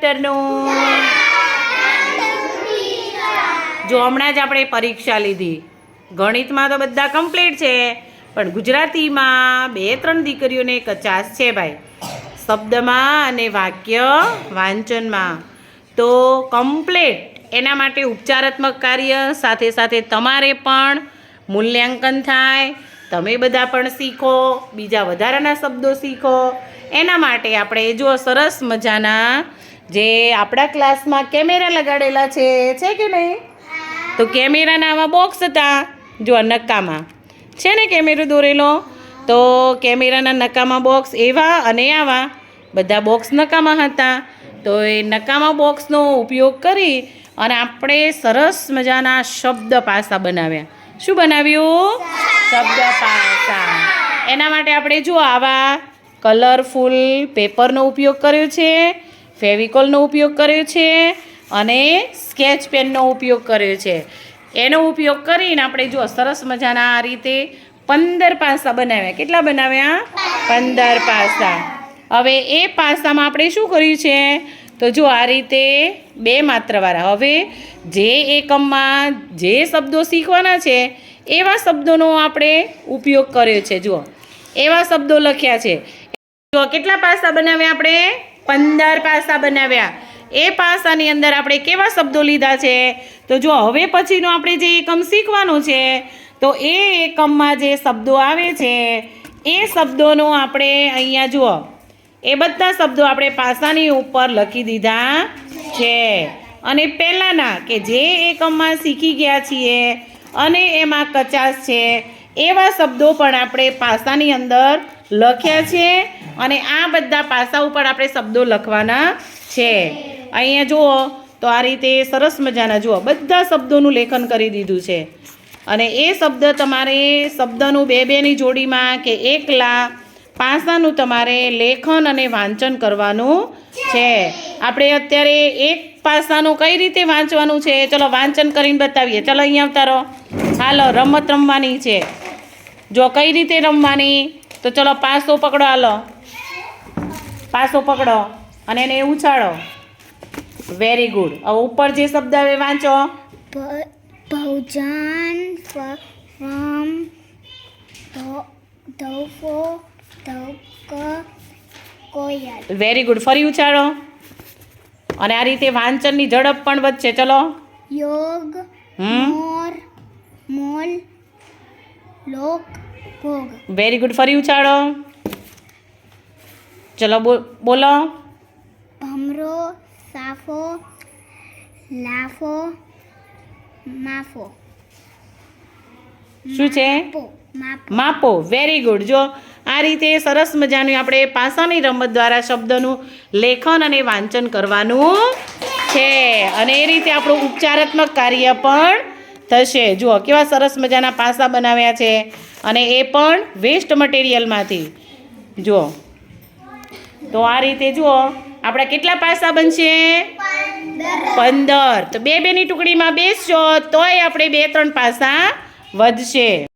Afternoon જો હમણાં જ આપણે પરીક્ષા લીધી. ગણિતમાં તો બધા કમ્પ્લીટ છે, પણ ગુજરાતીમાં બે ત્રણ દીકરીઓને કચાશ છે ભાઈ. શબ્દમાં અને વાક્ય વાંચનમાં. તો કમ્પ્લીટ એના માટે ઉપચારાત્મક કાર્ય, સાથે સાથે તમારે પણ મૂલ્યાંકન થાય, તમે બધા પણ શીખો, બીજા વધારાના શબ્દો શીખો. એના માટે આપણે જો સરસ મજાના જે આપણા ક્લાસમાં કેમેરા લગાડેલા છે છે કે નહીં? તો કેમેરાના આવા બોક્સ હતા, જો આ નકામાં છે ને કેમેરો દોરેલો? તો કેમેરાના નકામા બોક્સ એવા અને આવા. બધા બોક્સ નકામા હતા. તો એ નકામા બોક્સનો ઉપયોગ કરી અને આપણે સરસ મજાના શબ્દ પાસા બનાવ્યા. શું બનાવ્યું? શબ્દ પાસા. એના માટે આપણે જો આવા કલરફુલ પેપરનો ઉપયોગ કર્યો છે. ફેવિકોલનો ઉપયોગ કર્યો છે અને સ્કેચ પેનનો ઉપયોગ કર્યો છે. એનો ઉપયોગ કરીને આપણે જો સરસ મજાના આ રીતે પંદર પાસા બનાવ્યા. કેટલા બનાવ્યા? પંદર પાસા. હવે એ પાસામાં આપણે શું કર્યું છે? તો જો આ રીતે બે માત્રવાળા. હવે જે એકમમાં જે શબ્દો શીખવાના છે, એવા શબ્દોનો આપણે ઉપયોગ કર્યો છે. જુઓ, એવા શબ્દો લખ્યા છે. જો કેટલા પાસા બનાવ્યા આપણે? પંદર પાસા બનાવ્યા. એ પાસાની અંદર આપણે કેવા શબ્દો લીધા છે? તો જો હવે પછીનો આપણે જે એકમ શીખવાનું છે, તો એ એકમમાં જે શબ્દો આવે છે, એ શબ્દોનો આપણે અહીંયા જુઓ. એ બધા શબ્દો આપણે પાસાની ઉપર લખી દીધા છે. અને પહેલાંના કે જે એકમમાં શીખી ગયા છીએ અને એમાં કચાશ છે, એવા શબ્દો પણ આપણે પાસાની અંદર લખ્યા છે અને આ બધા પાસા ઉપર આપણે શબ્દો લખવાના છે. અહીંયા જુઓ, તો આ રીતે સરસ મજાના જુઓ, બધા શબ્દોનું લેખન કરી દીધું છે. અને એ શબ્દ તમારે શબ્દનું બે બેની જોડીમાં કે એકલા પાસાનું તમારે લેખન અને વાંચન કરવાનું છે. આપણે અત્યારે એક પાસાનું કઈ રીતે વાંચવાનું છે? ચલો વાંચન કરીને બતાવીએ. ચલો અહીંયા ઉતારો હાલો, રમત રમવાની છે. જો કઈ રીતે રમવાની? તો ચલો પાસો પકડો હાલો. પાસો પકડો અને એને ઉછાળો. વેરી ગુડ હવે ઉપર જે શબ્દ આવે વાંચો. ભોજન ફ્રોમ ધોફો ધોક કોયલ. વેરી ગુડ ફરી ઉછાળો. અને આ રીતે વાંચનની ઝડપ પણ વધશે. ચલો. યોગ મોર મોલ લોક ભોગ. વેરી ગુડ ફરી ઉછાળો. ચલો બોલો ભમરો સાફો લાફો માફો. શું છે? માપો વેરી ગુડ જો આ રીતે સરસ મજાનું આપણે પાસાની રમત દ્વારા શબ્દનું લેખન અને વાંચન કરવાનું છે. અને એ રીતે આપણું ઉપચારાત્મક કાર્ય પણ થશે. જુઓ, કેવા સરસ મજાના પાસા બનાવ્યા છે અને એ પણ વેસ્ટ મટીરિયલમાંથી જુઓ. તો આ રીતે જુઓ, આપણા કેટલા પાસા બનશે? પંદર. તો બે બેની ટુકડીમાં બેસશો, તોય આપણે બે ત્રણ પાસા વધશે.